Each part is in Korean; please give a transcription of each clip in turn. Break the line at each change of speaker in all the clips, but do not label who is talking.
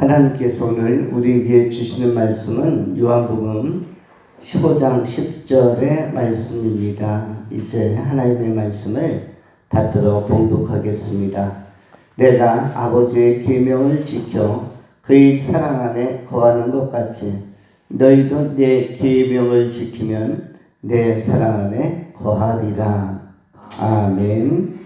하나님께서 오늘 우리에게 주시는 말씀은 요한복음 15장 10절의 말씀입니다. 이제 하나님의 말씀을 받들어 봉독하겠습니다. 내가 아버지의 계명을 지켜 그의 사랑 안에 거하는 것 같이 너희도 내 계명을 지키면 내 사랑 안에 거하리라. 아멘.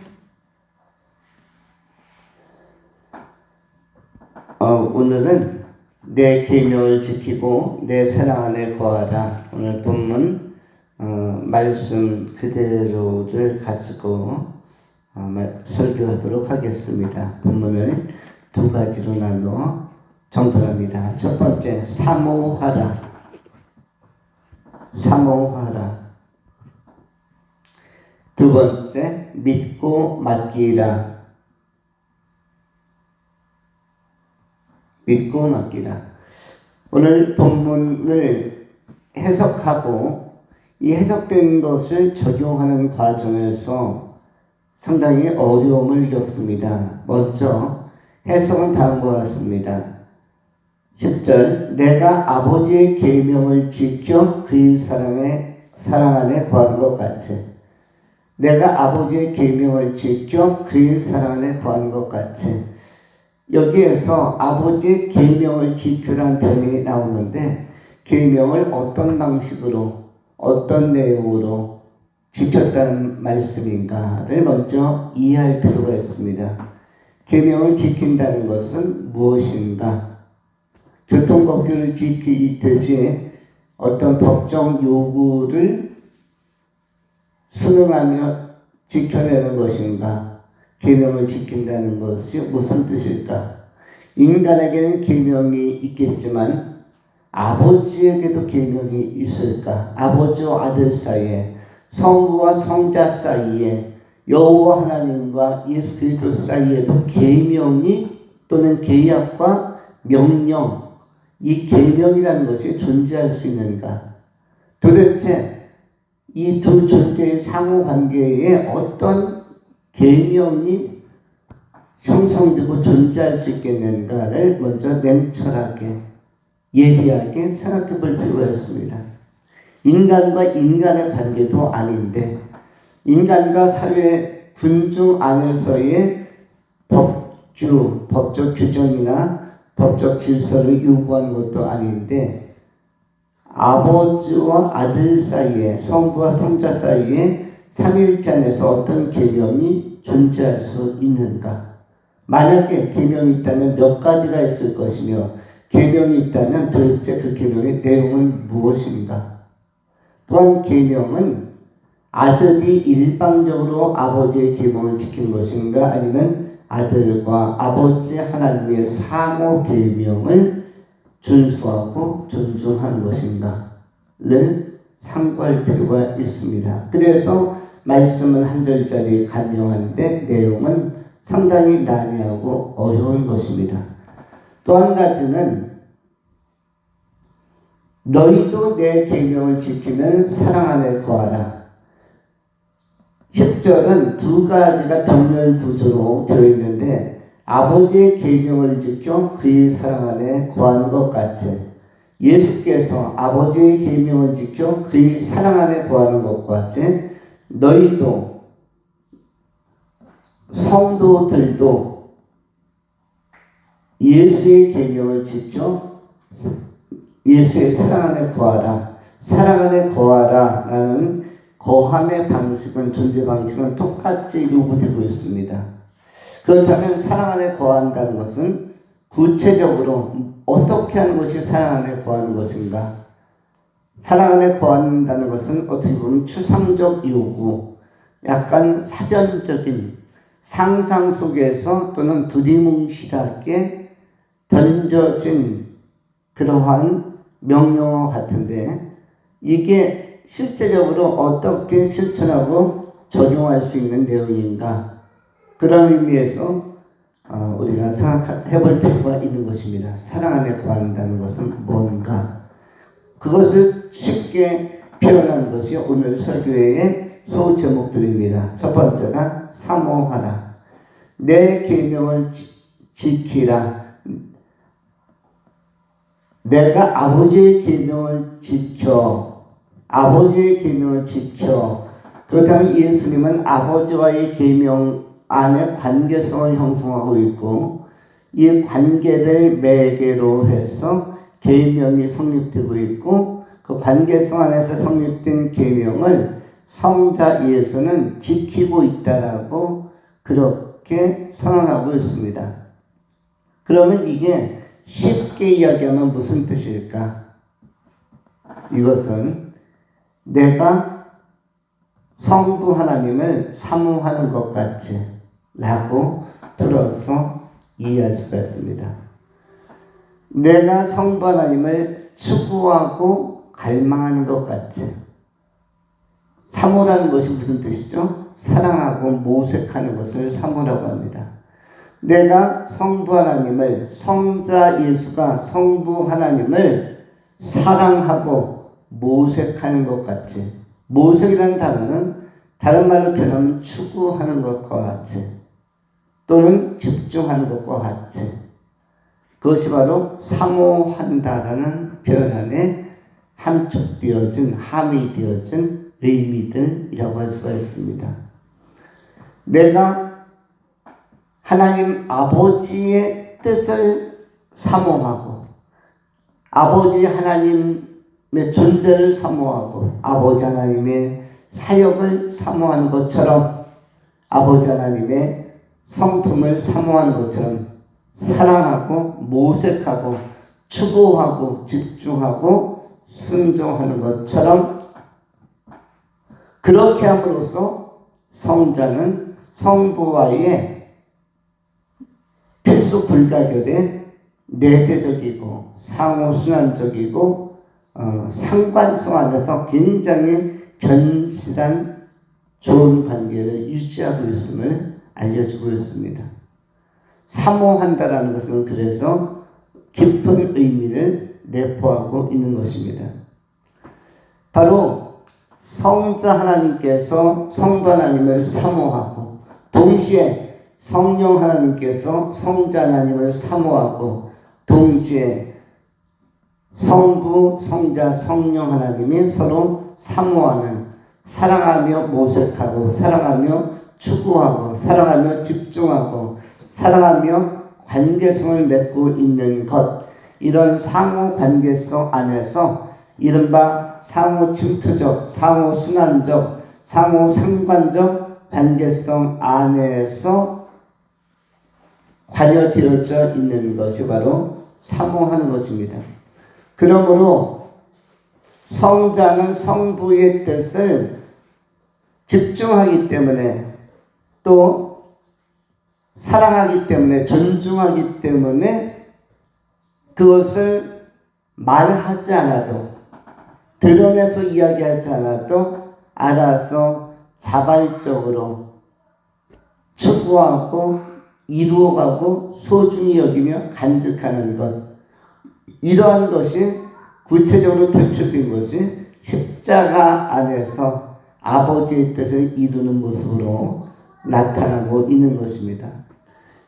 어, 오늘은 내 계명을 지키고 내 사랑 안에 거하라. 오늘 본문 어, 말씀 그대로를 가지고 어, 말- 설교하도록 하겠습니다. 본문을 두 가지로 나누어 정돈합니다. 첫 번째 사모하라. 사모하라. 두 번째 믿고 맡기라. 믿고 맡기라. 오늘 본문을 해석하고 이 해석된 것을 적용하는 과정에서 상당히 어려움을 겪습니다. 먼저 해석은 다음과 같습니다. 10절 내가 아버지의 계명을 지켜 그의 사랑에 사랑 안에 거하는 것 같이 내가 아버지의 계명을 지켜 그의 사랑 안에 거하는 것 같이 여기에서 아버지의 계명을 지키라는 표현이 나오는데 계명을 어떤 방식으로 어떤 내용으로 지켰다는 말씀인가를 먼저 이해할 필요가 있습니다. 계명을 지킨다는 것은 무엇인가? 교통법규를 지키듯이 어떤 법정 요구를 수능하며 지켜내는 것인가? 계명을 지킨다는 것이 무슨 뜻일까? 인간에게는 계명이 있겠지만 아버지에게도 계명이 있을까? 아버지와 아들 사이에 성부와 성자 사이에 여호와 하나님과 예수 그리스도 사이에도 계명이 또는 계약과 명령 이 계명이라는 것이 존재할 수 있는가? 도대체 이 두 존재의 상호 관계에 어떤 계명이 형성되고 존재할 수 있겠는가를 먼저 냉철하게 예리하게 생각해 볼 필요가 있습니다. 인간과 인간의 관계도 아닌데 인간과 사회 군중 안에서의 법규, 법적 규정이나 법적 질서를 요구하는 것도 아닌데 아버지와 아들 사이에 성부와 성자 사이에 삼일잔에서 어떤 계명이 존재할 수 있는가? 만약에 계명이 있다면 몇 가지가 있을 것이며 계명이 있다면 도대체 그 계명의 내용은 무엇인가? 또한 계명은 아들이 일방적으로 아버지의 계명을 지킨 것인가 아니면 아들과 아버지 하나님의 상호 계명을 준수하고 존중하는 것인가를 상고할 필요가 있습니다. 그래서 말씀은 한 절짜리 간명한데 내용은 상당히 난해하고 어려운 것입니다. 또 한 가지는 너희도 내 계명을 지키면 사랑 안에 거하라. 10절은 두 가지가 병렬 구조로 되어 있는데 아버지의 계명을 지켜 그의 사랑 안에 거하는 것 같이 예수께서 아버지의 계명을 지켜 그의 사랑 안에 거하는 것 같이 너희도 성도들도 예수의 계명을 지켜 예수의 사랑 안에 거하라. 사랑 안에 거하라. 라는 거함의 방식은, 존재 방식은 똑같이 요구되고 있습니다. 그렇다면 사랑 안에 거한다는 것은 구체적으로 어떻게 하는 것이 사랑 안에 거하는 것인가? 사랑 안에 거한다는 것은 어떻게 보면 추상적 요구, 약간 사변적인 상상 속에서 또는 두리뭉실하게 던져진 그러한 명령어 같은데 이게 실제적으로 어떻게 실천하고 적용할 수 있는 내용인가 그런 의미에서 어, 우리가 생각해 볼 필요가 있는 것입니다. 사랑 안에 거한다는 것은 뭔가 그것을 쉽게 표현한 것이 오늘 설교의 소 제목들입니다. 첫 번째가 사모하라. 내 계명을 지- 지키라. 내가 아버지의 계명을 지켜. 아버지의 계명을 지켜. 그렇다면 예수님은 아버지와의 계명 안에 관계성을 형성하고 있고 이 관계를 매개로 해서 계명이 성립되고 있고 그 관계성 안에서 성립된 계명을 성자 예수는 지키고 있다라고 그렇게 선언하고 있습니다. 그러면 이게 쉽게 이야기하면 무슨 뜻일까? 이것은 내가 성부 하나님을 사모하는 것 같이 라고 들어서 이해할 수가 있습니다. 내가 성부 하나님을 추구하고 갈망하는 것 같이 사모라는 것이 무슨 뜻이죠? 사랑하고 모색하는 것을 사모라고 합니다. 내가 성부 하나님을 성자 예수가 성부 하나님을 사랑하고 모색하는 것 같이 모색이라는 단어는 다른 말로 표현하면 추구하는 것과 같이 또는 집중하는 것과 같이 그것이 바로 사모한다라는 표현 안에 함축되어진 함의되어진 의미들이라고 할 수가 있습니다. 내가 하나님 아버지의 뜻을 사모하고 아버지 하나님의 존재를 사모하고 아버지 하나님의 사역을 사모하는 것처럼 아버지 하나님의 성품을 사모하는 것처럼 사랑하고 모색하고 추구하고 집중하고 순종하는 것처럼 그렇게 함으로써 성자는 성부와의 필수 불가결의 내재적이고 상호순환적이고 어, 상관성 안에서 굉장히 견실한 좋은 관계를 유지하고 있음을 알려주고 있습니다. 사모한다라는 것은 그래서 깊은 의미를 내포하고 있는 것입니다. 바로 성자 하나님께서 성부 하나님을 사모하고 동시에 성령 하나님께서 성자 하나님을 사모하고 동시에 성부, 성자, 성령 하나님이 서로 사모하는 사랑하며 모색하고 사랑하며 추구하고 사랑하며 집중하고 사랑하며 관계성을 맺고 있는 것 이런 상호 관계성 안에서 이른바 상호 침투적, 상호 순환적, 상호 상관적 관계성 안에서 관여되어져 있는 것이 바로 사모하는 것입니다. 그러므로 성자는 성부의 뜻을 집중하기 때문에 또 사랑하기 때문에 존중하기 때문에 그것을 말하지 않아도 드러내서 이야기하지 않아도 알아서 자발적으로 추구하고 이루어가고 소중히 여기며 간직하는 것 이러한 것이 구체적으로 표출된 것이 십자가 안에서 아버지의 뜻을 이루는 모습으로 나타나고 있는 것입니다.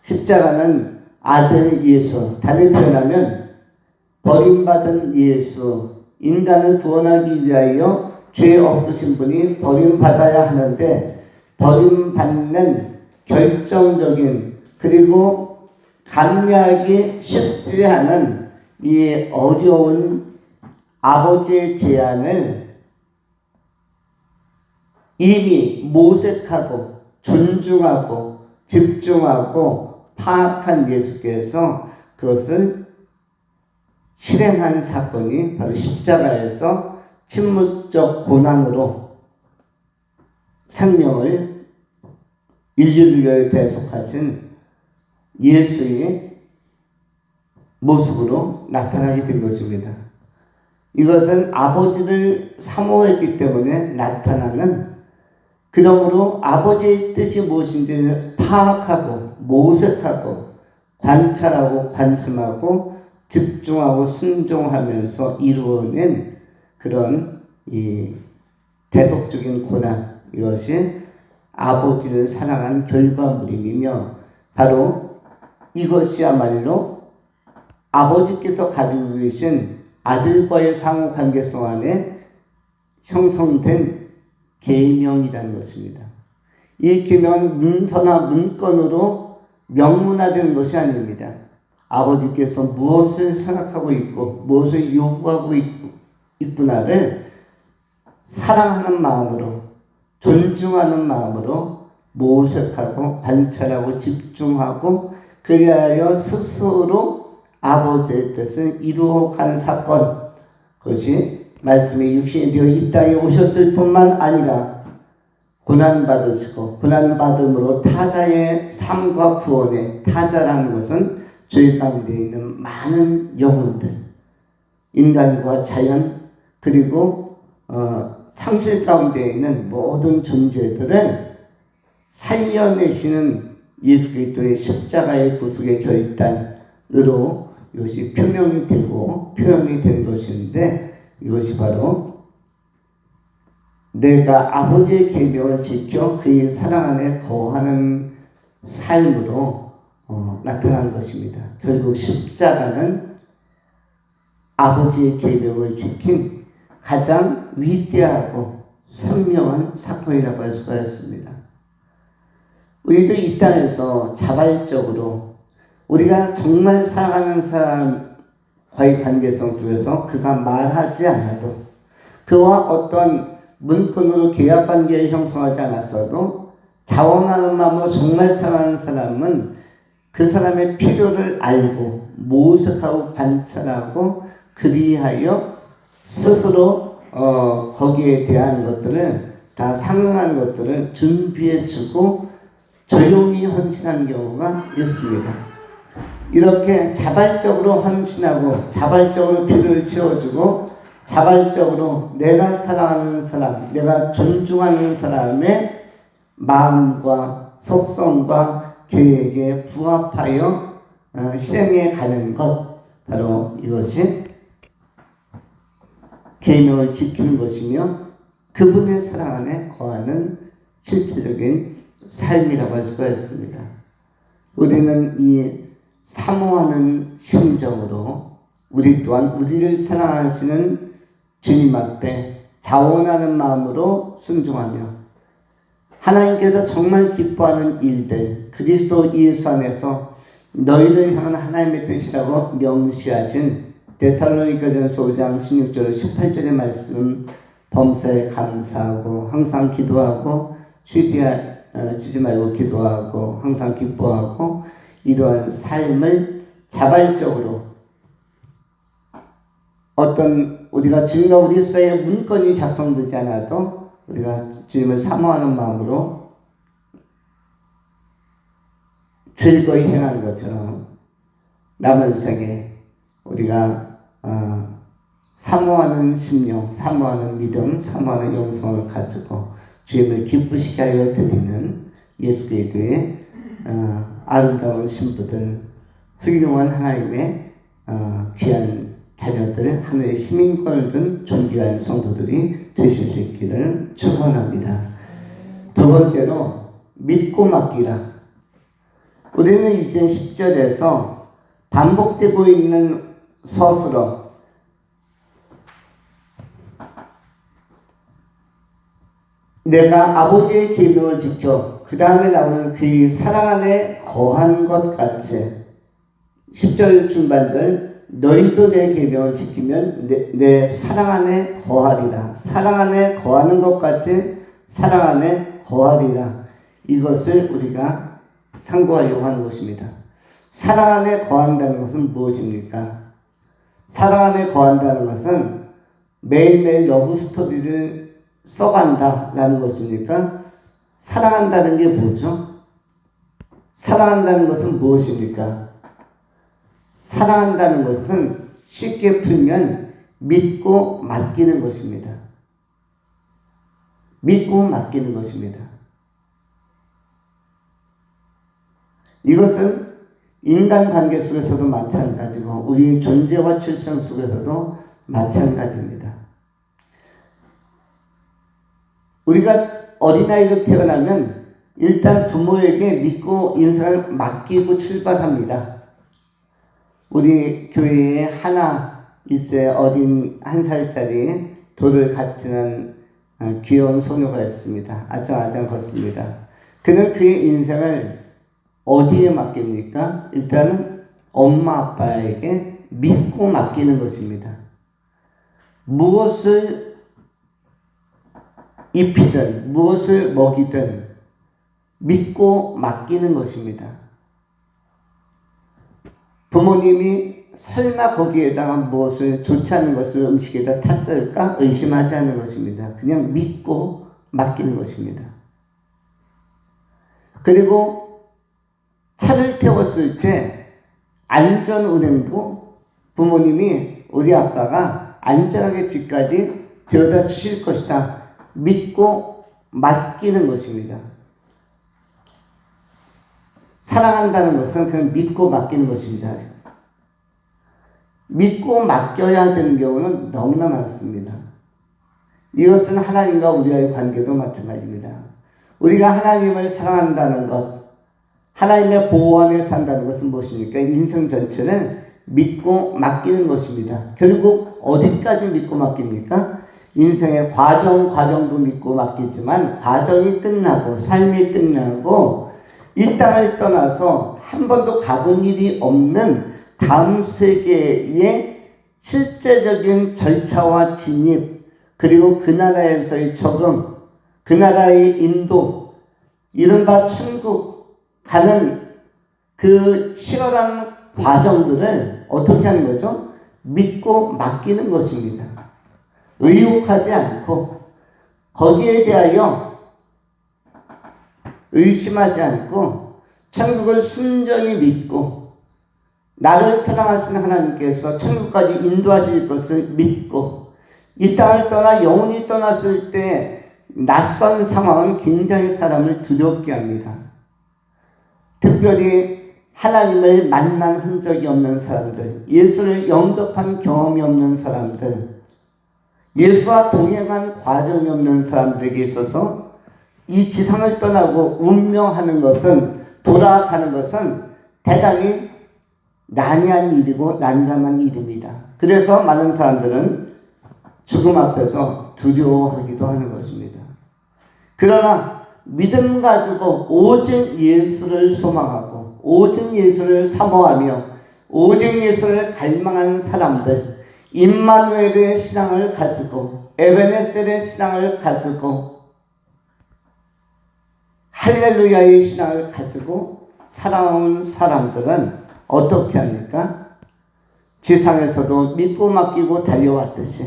십자가는 아들 예수, 다른 표현하면 버림받은 예수, 인간을 구원하기 위하여 죄 없으신 분이 버림받아야 하는데 버림받는 결정적인 그리고 감내하기 쉽지 않은 이 어려운 아버지의 제안을 이미 모색하고 존중하고 집중하고 파악한 예수께서 그것을 실행한 사건이 바로 십자가에서 침묵적 고난으로 생명을 인류를 위하여 대속하신 예수의 모습으로 나타나게 된 것입니다. 이것은 아버지를 사모했기 때문에 나타나는 그러므로 아버지의 뜻이 무엇인지를 파악하고 모색하고 관찰하고 관심하고 집중하고 순종하면서 이루어낸 그런 이 대속적인 고난 이것이 아버지를 사랑한 결과물이며 바로 이것이야말로 아버지께서 가지고 계신 아들과의 상호 관계성 안에 형성된 계명이라는 것입니다. 이 계명은 문서나 문건으로 명문화된 것이 아닙니다. 아버지께서 무엇을 생각하고 있고 무엇을 요구하고 있, 있구나를 사랑하는 마음으로 존중하는 마음으로 모색하고 관찰하고 집중하고 그리하여 스스로 아버지의 뜻을 이루어가는 사건. 그것이 말씀이 육신이 되어 이 땅에 오셨을 뿐만 아니라 고난받으시고 고난받음으로 타자의 삶과 구원의 타자라는 것은 죄 가운데 있는 많은 영혼들 인간과 자연 그리고 어, 상실 가운데 있는 모든 존재들을 살려내시는 예수 그리스도의 십자가의 구속의 결단으로 이것이 표명이 되고 표현이 된 것인데 이것이 바로 내가 아버지의 계명을 지켜 그의 사랑 안에 거하는 삶으로 어, 나타난 것입니다. 결국 십자가는 아버지의 계명을 지킨 가장 위대하고 선명한 사건이라고 할 수가 있습니다. 우리도 이 땅에서 자발적으로 우리가 정말 사랑하는 사람과의 관계성 속에서 그가 말하지 않아도 그와 어떤 문건으로 계약 관계를 형성하지 않았어도 자원하는 마음으로 정말 사랑하는 사람은 그 사람의 필요를 알고 모색하고 관찰하고 그리하여 스스로 어, 거기에 대한 것들을 다 상응한 것들을 준비해주고 조용히 헌신한 경우가 있습니다. 이렇게 자발적으로 헌신하고 자발적으로 필요를 채워주고 자발적으로 내가 사랑하는 사람, 내가 존중하는 사람의 마음과 속성과 계획에 부합하여 어, 실행해 가는 것 바로 이것이 계명을 지키는 것이며 그분의 사랑 안에 거하는 실제적인 삶이라고 할 수가 있습니다. 우리는 이 사모하는 심정으로 우리 또한 우리를 사랑하시는 주님 앞에 자원하는 마음으로 순종하며 하나님께서 정말 기뻐하는 일들 그리스도 예수 안에서 너희를 향한 하나님의 뜻이라고 명시하신 데살로니가전서 5장 16절 18절의 말씀 범사에 감사하고 항상 기도하고 쉬지, 어, 쉬지 말고 기도하고 항상 기뻐하고 이러한 삶을 자발적으로 어떤 우리가 주님과 우리 사이에 문건이 작성되지 않아도 우리가 주님을 사모하는 마음으로 즐거이 행하는 것처럼 남은 생에 우리가 어, 사모하는 심령, 사모하는 믿음, 사모하는 영성을 가지고 주님을 기쁘시게 하여 드리는 예수 그리스도의 어, 아름다운 신부들, 훌륭한 하나님의 어, 귀한 자녀들, 하늘의 시민권을 둔 존귀한 성도들이 되실 수 있기를 축원합니다. 두 번째로 믿고 맡기라. 우리는 이제 10절에서 반복되고 있는 서술어. 내가 아버지의 계명을 지켜 그 다음에 나오는 그의 사랑 안에 거한 것 같이. 10절 중반절 너희도 내 계명을 지키면 내, 내 사랑 안에 거하리라. 사랑 안에 거하는 것 같이 사랑 안에 거하리라. 이것을 우리가 상고하려고 하는 것입니다. 사랑 안에 거한다는 것은 무엇입니까? 사랑 안에 거한다는 것은 매일매일 러브 스토리를 써간다라는 것입니까? 사랑한다는 게 뭐죠? 사랑한다는 것은 무엇입니까? 사랑한다는 것은 쉽게 풀면 믿고 맡기는 것입니다. 믿고 맡기는 것입니다. 이것은 인간 관계 속에서도 마찬가지고 우리 존재와 출생 속에서도 마찬가지입니다. 우리가 어린아이로 태어나면 일단 부모에게 믿고 인생을 맡기고 출발합니다. 우리 교회에 하나 이제 어린 한 살짜리 돌을 갖추는 어, 귀여운 소녀가 있습니다. 아장아장 걷습니다. 그는 그의 인생을 어디에 맡깁니까? 일단은 엄마 아빠에게 믿고 맡기는 것입니다. 무엇을 입히든 무엇을 먹이든 믿고 맡기는 것입니다. 부모님이 설마 거기에다가 무엇을 좋지 않은 것을 음식에다 탔을까 의심하지 않는 것입니다. 그냥 믿고 맡기는 것입니다. 그리고 차를 태웠을 때 안전 운행도 부모님이 우리 아빠가 안전하게 집까지 데려다 주실 것이다. 믿고 맡기는 것입니다. 사랑한다는 것은 그냥 믿고 맡기는 것입니다. 믿고 맡겨야 되는 경우는 너무나 많습니다. 이것은 하나님과 우리와의 관계도 마찬가지입니다. 우리가 하나님을 사랑한다는 것, 하나님의 보호 안에 산다는 것은 무엇입니까? 인생 전체는 믿고 맡기는 것입니다. 결국 어디까지 믿고 맡깁니까? 인생의 과정, 과정도 믿고 맡기지만 과정이 끝나고 삶이 끝나고 이 땅을 떠나서 한 번도 가본 일이 없는 다음 세계의 실제적인 절차와 진입 그리고 그 나라에서의 적응 그 나라의 인도 이른바 천국 가는 그 치열한 과정들을 어떻게 하는 거죠? 믿고 맡기는 것입니다. 의혹하지 않고 거기에 대하여 의심하지 않고 천국을 순전히 믿고 나를 사랑하시는 하나님께서 천국까지 인도하실 것을 믿고 이 땅을 떠나 영원히 떠났을 때 낯선 상황은 굉장히 사람을 두렵게 합니다. 특별히 하나님을 만난 흔적이 없는 사람들, 예수를 영접한 경험이 없는 사람들, 예수와 동행한 과정이 없는 사람들에게 있어서 이 지상을 떠나고 운명하는 것은 돌아가는 것은 대단히 난해한 일이고 난감한 일입니다. 그래서 많은 사람들은 죽음 앞에서 두려워하기도 하는 것입니다. 그러나 믿음 가지고 오직 예수를 소망하고 오직 예수를 사모하며 오직 예수를 갈망한 사람들 임마누엘의 신앙을 가지고 에베네셀의 신앙을 가지고 할렐루야의 신앙을 가지고 살아온 사람들은 어떻게 합니까? 지상에서도 믿고 맡기고 달려왔듯이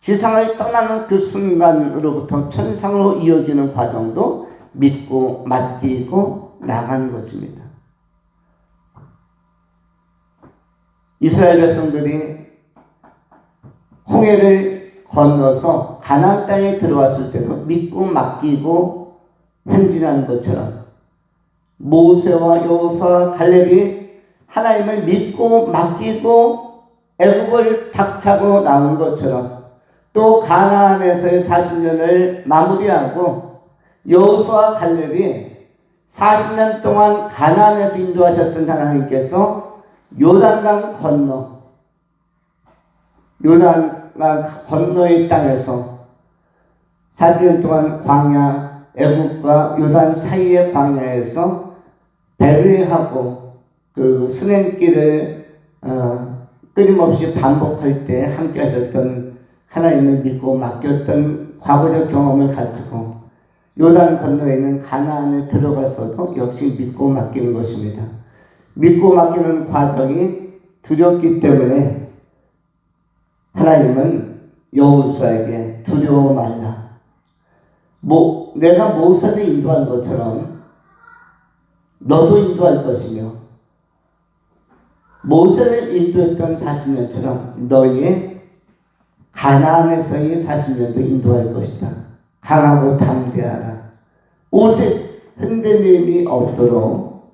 지상을 떠나는 그 순간으로부터 천상으로 이어지는 과정도 믿고 맡기고 나가는 것입니다. 이스라엘 백성들이 홍해를 건너서 가나안 땅에 들어왔을 때도 믿고 맡기고 행진하는 것처럼 모세와 여호수아 갈렙이 하나님을 믿고 맡기고 애굽을 박차고 나온 것처럼 또 가나안에서의 40년을 마무리하고 여호수아 갈렙이 40년 동안 가나안에서 인도하셨던 하나님께서 요단강 건너 요단강 건너의 땅에서 40년 동안 광야 애국과 요단 사이의 광야에서 배회하고 그 순행길을 어, 끊임없이 반복할 때 함께 하셨던 하나님을 믿고 맡겼던 과거적 경험을 가지고 요단 건너에 있는 가나안에 들어가서도 역시 믿고 맡기는 것입니다. 믿고 맡기는 과정이 두렵기 때문에 하나님은 여호수아에게 두려워 말라. 뭐 내가 모세를 인도한 것처럼 너도 인도할 것이며 모세를 인도했던 40년처럼 너희의 가나안에서의 40년도 인도할 것이다. 강하고 담대하라. 오직 흔들림이 없도록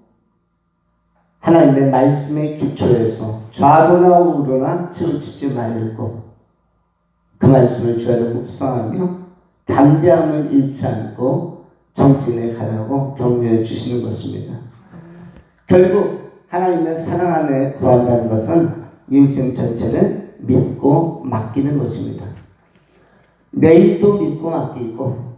하나님의 말씀의 기초에서 좌로나 우로나 치우치지 말고 그 말씀을 주야로 묵상하며 담대함을 잃지 않고 정진에 가라고 격려해 주시는 것입니다. 결국 하나님의 사랑 안에 거한다는 것은 인생 전체를 믿고 맡기는 것입니다. 내일도 믿고 맡기고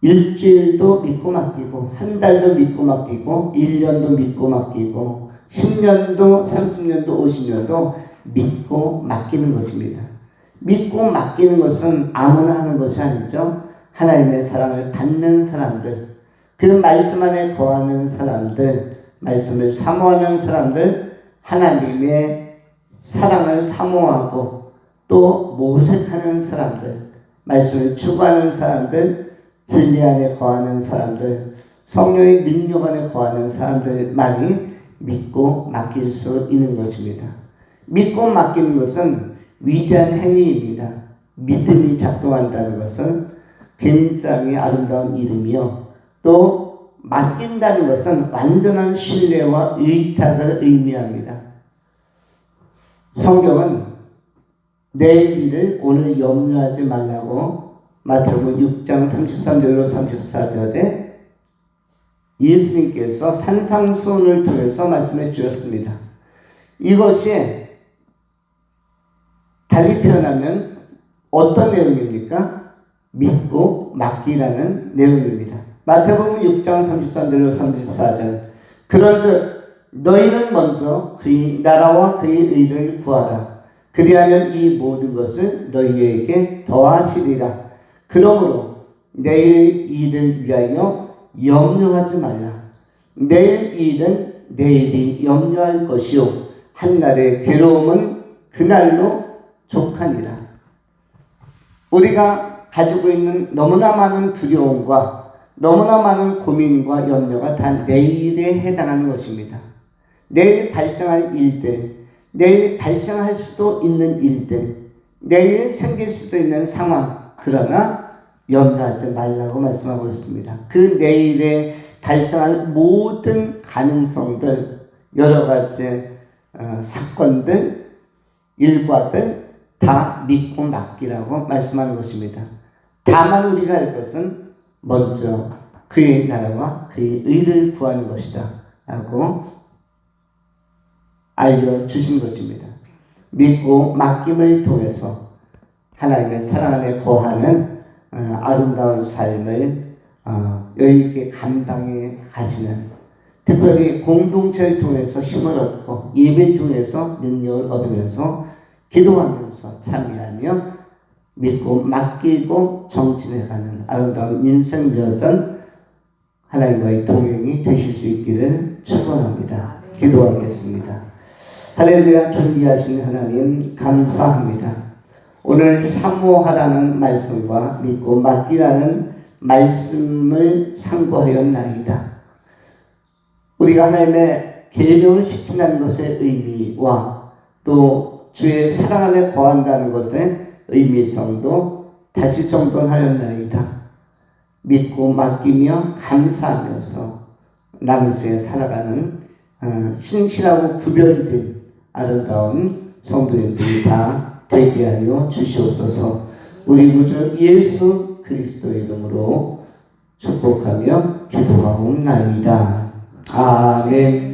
일주일도 믿고 맡기고 한 달도 믿고 맡기고 1년도 믿고 맡기고 10년도 30년도 50년도 믿고 맡기는 것입니다. 믿고 맡기는 것은 아무나 하는 것이 아니죠. 하나님의 사랑을 받는 사람들, 그 말씀 안에 거하는 사람들, 말씀을 사모하는 사람들, 하나님의 사랑을 사모하고 또 모색하는 사람들, 말씀을 추구하는 사람들, 진리 안에 거하는 사람들, 성령의 능력 안에 거하는 사람들만이 믿고 맡길 수 있는 것입니다. 믿고 맡기는 것은 위대한 행위입니다. 믿음이 작동한다는 것은 굉장히 아름다운 이름이요. 또 맡긴다는 것은 완전한 신뢰와 의탁을 의미합니다. 성경은 내일 일을 오늘 염려하지 말라고 마태복음 6장 33절로 34절에 예수님께서 산상수훈을 통해서 말씀해 주셨습니다. 이것이 달리 표현하면 어떤 내용입니까? 믿고 맡기라는 내용입니다. 마태복음 6장 33절로 34절 그런즉 너희는 먼저 그의 나라와 그의 의를 구하라. 그리하면 이 모든 것을 너희에게 더하시리라. 그러므로 내일 일을 위하여 염려하지 말라. 내일 일은 내일이 염려할 것이요 한날의 괴로움은 그날로 족하니라. 우리가 가지고 있는 너무나 많은 두려움과 너무나 많은 고민과 염려가 다 내일에 해당하는 것입니다. 내일 발생할 일들, 내일 발생할 수도 있는 일들, 내일 생길 수도 있는 상황, 그러나 염려하지 말라고 말씀하고 있습니다. 그 내일에 발생할 모든 가능성들, 여러 가지 어, 사건들, 일과들 다 믿고 맡기라고 말씀하는 것입니다. 다만 우리가 할 것은 먼저 그의 나라와 그의 의를 구하는 것이다. 라고 알려주신 것입니다. 믿고 맡김을 통해서 하나님의 사랑 안에 거하는 어, 아름다운 삶을 어, 여유있게 감당해 가시는 특별히 공동체를 통해서 힘을 얻고 예배를 통해서 능력을 얻으면서 기도하면서 참여하며 믿고 맡기고 정진해가는 아름다운 인생 여정 하나님과의 동행이 되실 수 있기를 축원합니다. 기도하겠습니다. 할렐루야 존귀하신 하나님 감사합니다. 오늘 사모하라는 말씀과 믿고 맡기라는 말씀을 상고하였나이다. 우리가 하나님의 계명을 지킨다는 것의 의미와 또 주의 사랑 안에 거한다는 것의 의미성도 다시 정돈하였나이다. 믿고 맡기며 감사하면서 남세 살아가는 어, 신실하고 구별된 아름다운 성도님들이 다 되게 하여 주시옵소서. 우리 구주 예수 그리스도의 이름으로 축복하며 기도하옵나이다. 아멘.